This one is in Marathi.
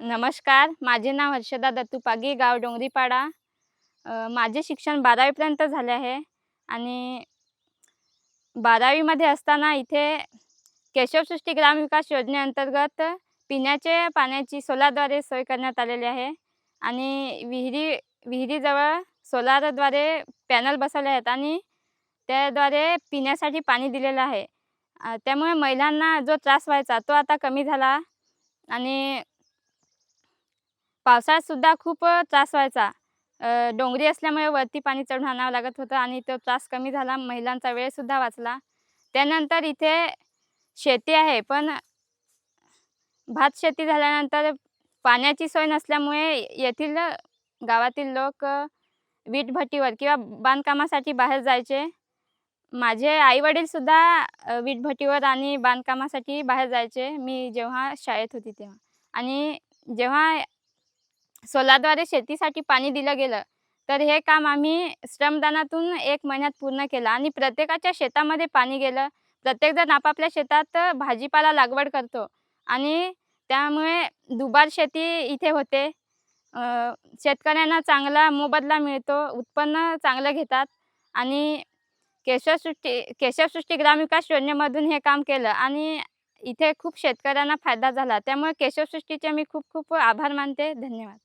नमस्कार माझे नाव हर्षदा दत्तुपागी गाव डोंगरीपाडा. माझे शिक्षण बारावीपर्यंत झाले आहे आणि बारावीमध्ये असताना इथे केशवसृष्टी ग्रामविकास योजनेअंतर्गत पिण्याचे पाण्याची सोलारद्वारे सोय करण्यात आलेली आहे आणि विहिरी विहिरीजवळ सोलारद्वारे पॅनल बसवले आहेत आणि त्याद्वारे पिण्यासाठी पाणी दिलेलं आहे. त्यामुळे महिलांना जो त्रास व्हायचा तो आता कमी झाला आणि पावसाळ्यातसुद्धा खूप त्रास व्हायचा. डोंगरी असल्यामुळे वरती पाणी चढून आणावं लागत होतं आणि तो त्रास कमी झाला महिलांचा वेळसुद्धा वाचला. त्यानंतर इथे शेती आहे पण भात शेती झाल्यानंतर पाण्याची सोय नसल्यामुळे येथील गावातील लोक वीटभट्टीवर किंवा बांधकामासाठी बाहेर जायचे. माझे आईवडीलसुद्धा वीटभट्टीवर आणि बांधकामासाठी बाहेर जायचे. मी जेव्हा शाळेत होती तेव्हा. आणि जेव्हा सोलाद्वारे शेतीसाठी पाणी दिलं गेलं. तर हे काम आम्ही श्रमदानातून एक महिन्यात पूर्ण केलं आणि प्रत्येकाच्या शेतामध्ये पाणी गेलं. प्रत्येकजण आपापल्या शेतात भाजीपाला लागवड करतो आणि त्यामुळे दुबार शेती इथे होते. शेतकऱ्यांना चांगला मोबदला मिळतो उत्पन्न चांगलं घेतात आणि केशवसृष्टी केशवसृष्टी ग्रामविकास योजनेमधून हे काम केलं आणि इथे खूप शेतकऱ्यांना फायदा झाला. त्यामुळे केशवसृष्टीचे मी खूप खूप आभार मानते. धन्यवाद.